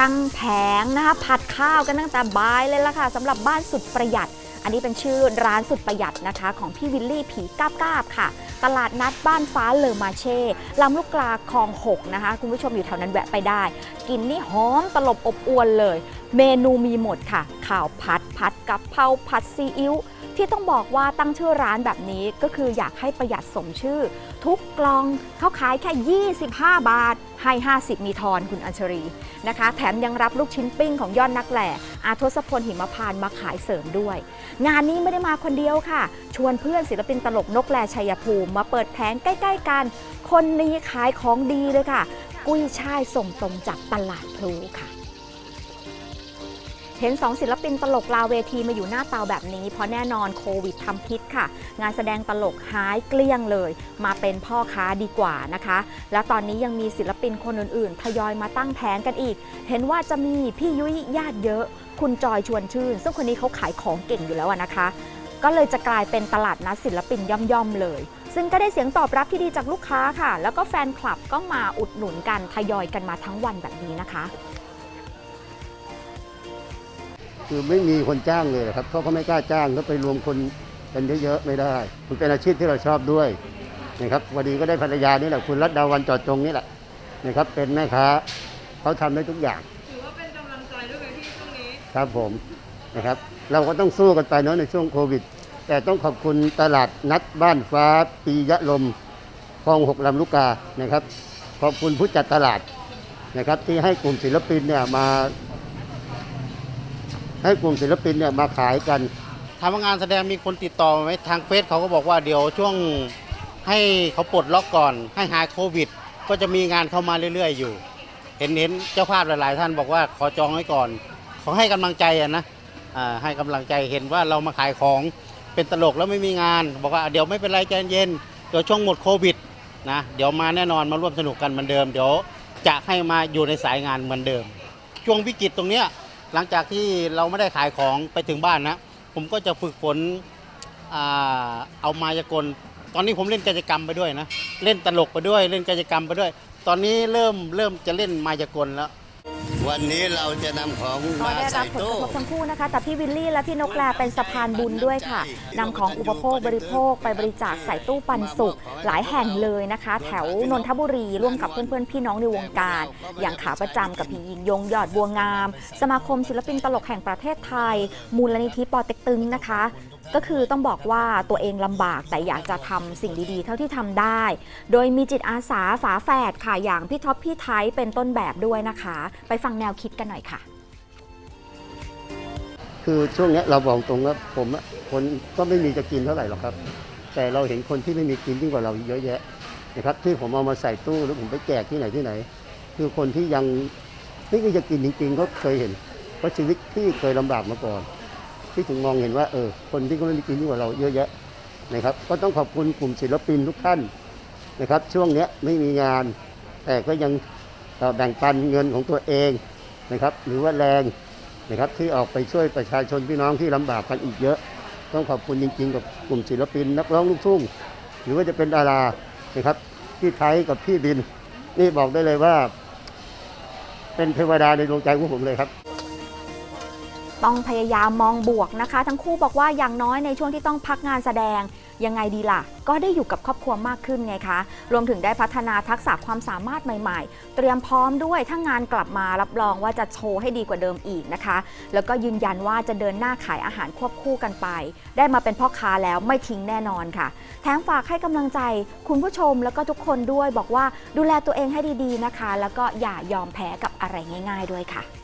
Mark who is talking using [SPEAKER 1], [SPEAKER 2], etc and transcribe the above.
[SPEAKER 1] ตั้งแผงนะคะผัดข้าวกันตั้งแต่บ่ายเลยล่ะค่ะสำหรับบ้านสุดประหยัด อันนี้เป็นชื่อร้านสุดประหยัดนะคะ ของพี่วิลลี่ผีก้าบกาบค่ะ ตลาดนัดบ้านฟ้าเลอมาเช่ลำลูกกลาคลอง6นะคะ คุณผู้ชมอยู่แถวนั้นแวะไปได้ กินนี่หอมตลบอบอวนเลย เมนูมีหมดค่ะ ข่าวผัดผัดกะเพราผัดซีอิ๊วที่ต้องบอกว่าตั้งชื่อร้านแบบนี้ก็คืออยากให้ประหยัดสมชื่อ ทุกกล่องเขาขายแค่ 25 บาท ให้ 50 มีทอนคุณอัญชรีนะคะ แถมยังรับลูกชิ้นปิ้งของยอดนักแหล่อาทศพลหิมพานมาขายเสริมด้วย งานนี้ไม่ได้มาคนเดียวค่ะ ชวนเพื่อนศิลปินตลกนกแลชัยภูมิ มาเปิดแผงใกล้ ๆ กัน คนนี้ขายของดีเลยค่ะ กุ้ยช่ายส่งตรงจากตลาดพลูค่ะ เห็นสองศิลปินตลกลาเวทีมาอยู่หน้าเตาแบบนี้ เพราะแน่นอนโควิดทำพิษค่ะ งานแสดงตลกหายเกลี้ยงเลย มาเป็นพ่อค้าดีกว่านะคะ แล้วตอนนี้ยังมีศิลปินคนอื่นๆ ทยอยมาตั้งแผงกันอีก เห็นว่าจะมีพี่ยุ้ยญาติเยอะ คุณจอยชวนชื่น ซึ่งคนนี้เขาขายของเก่งอยู่แล้วนะคะ ก็เลยจะกลายเป็นตลาดนัดศิลปินย่อมๆเลยซึ่งก็ได้เสียงตอบรับที่ดีจากลูกค้าค่ะ แล้วก็แฟนคลับก็มาอุดหนุนกัน ทยอยกันมาทั้งวันแบบนี้นะคะ
[SPEAKER 2] คือไม่มีคนจ้างเลยครับเขาก็ไม่กล้าจ้างก็ไปรวมคนกันเยอะๆไม่ได้มันเป็นอาชีพที่เราชอบด้วยนะครับวันนี้ก็ได้ภรรยานี่แหละคุณรัตดาวันจอดจงนี่แหละนะครับ เป็นแม่ค้าเขาทำได้ทุกอย่าง
[SPEAKER 3] ถือว่าเป็นกำลังใจด้วยไหมพี่ช่วงนี้
[SPEAKER 2] ครับผมนะครับ เราก็ต้องสู้กันไปเนาะในช่วงโควิด แต่ต้องขอบคุณตลาดนัดบ้านฟ้าปียะลมคลองหกลำลูกกานะครับ ขอบคุณผู้จัดตลาดนะครับ ที่ให้กลุ่มศิลปินเนี่ยมา ให้กลุ่มศิลปินเนี่ยมาขายกัน
[SPEAKER 4] ทำงานแสดงมีคนติดต่อไหมทางเฟซเขาก็บอกว่าเดี๋ยวช่วงให้เขาปลดล็อกก่อน ให้หายโควิด ก็จะมีงานเข้ามาเรื่อย ๆ อยู่ เห็นเห็นเจ้าภาพหลาย ๆ ท่านบอกว่าขอจองไว้ก่อน ขอให้กำลังใจอะนะให้กำลังใจเห็นว่าเรามาขายของเป็นตลกแล้วไม่มีงาน บอกว่าเดี๋ยวไม่เป็นไรใจเย็นเดี๋ยวช่วงหมดโควิดนะเดี๋ยวมาแน่นอนมาร่วมสนุกกันเหมือนเดิม เดี๋ยวจะให้มาอยู่ในสายงานเหมือนเดิม ช่วงวิกฤตตรงเนี้ย หลังจากที่เราไม่ได้ขายของไปถึงบ้านนะ ผมก็จะฝึกฝนอ่าเอามายากล ตอนนี้ผมเล่นกิจกรรมไปด้วยนะ เล่นตลกไปด้วย เล่นกิจกรรมไปด้วย ตอนนี้เริ่มเริ่มจะเล่นมายากลแล้ว
[SPEAKER 5] วันนี้เราจะนำของ
[SPEAKER 1] ก็
[SPEAKER 5] มา
[SPEAKER 1] ได้รั
[SPEAKER 5] ใส่
[SPEAKER 1] บผลก
[SPEAKER 5] ตู้
[SPEAKER 1] ระทบทั้งคู่นะคะ แต่พี่วิลลี่และพี่นกแลเป็นสะพานบุญด้วยค่ะนำของอุปโภคบริโภคไปบริจาคใส่ตู้ปันสุข หลายแห่งเลยนะคะ แถวนนทบุรีร่วมกับเพื่อนๆ พี่น้องในวงการ อย่างขาประจำกับพี่ยิงยงยอดบัวงาม สมาคมศิลปินตลกแห่งประเทศไทย มูลนิธิปอเต็กตึงนะคะ ก็คือต้องบอกว่าตัวเองลำบากแต่อยากจะทำสิ่งดีๆ เท่าที่ทำได้ โดยมีจิตอาสาฝาแฝดค่ะอย่างพี่ท็อปพี่ไทยเป็นต้นแบบด้วยนะคะ ไปฟังแนวคิดกันหน่อยค่ะ
[SPEAKER 2] คือช่วงเนี้ยเราบอกตรงว่าผมอะคนก็ไม่มีจะกินเท่าไหร่หรอกครับ แต่เราเห็นคนที่ไม่มีกินยิ่งกว่าเราเยอะแยะนะครับที่ผมเอามาใส่ตู้หรือผมไปแจกที่ไหนที่ไหน คือคนที่ยังไม่มีจะกินจริงๆก็เคยเห็นเพราชีวิตที่เคยลำบากมาก่อน ที่ถึงมองเห็นว่าเออคนที่เขาไม่มีกินยิ่งกว่าเราเยอะแยะนะครับ ก็ต้องขอบคุณกลุ่มศิลปินทุกท่านนะครับ ช่วงเนี้ยไม่มีงาน แต่ก็ยังแบ่งปันเงินของตัวเองนะครับ หรือว่าแรงนะครับที่ออกไปช่วยประชาชนพี่น้องที่ลำบากกันอีกเยอะ ต้องขอบคุณจริงๆ กับกลุ่มศิลปิน นักร้องลูกทุ่งหรือว่าจะเป็นดารานะครับพี่ไทยกับพี่บิน นี่บอกได้เลยว่า เป็นเทวดาในดวงใจของผมเลยครับ
[SPEAKER 1] ต้องพยายามมองบวกนะคะ ทั้งคู่บอกว่าอย่างน้อยในช่วงที่ต้องพักงานแสดงยังไงดีล่ะ ก็ได้อยู่กับครอบครัวมากขึ้นไงคะ รวมถึงได้พัฒนาทักษะความสามารถใหม่ๆ เตรียมพร้อมด้วยถ้างานกลับมารับรองว่าจะโชว์ให้ดีกว่าเดิมอีกนะคะ แล้วก็ยืนยันว่าจะเดินหน้าขายอาหารควบคู่กันไป ได้มาเป็นพ่อค้าแล้วไม่ทิ้งแน่นอนค่ะ แถมฝากให้กำลังใจคุณผู้ชมแล้วก็ทุกคนด้วยบอกว่าดูแลตัวเองให้ดีๆนะคะ แล้วก็อย่ายอมแพ้กับอะไรง่าย ๆ ด้วยค่ะ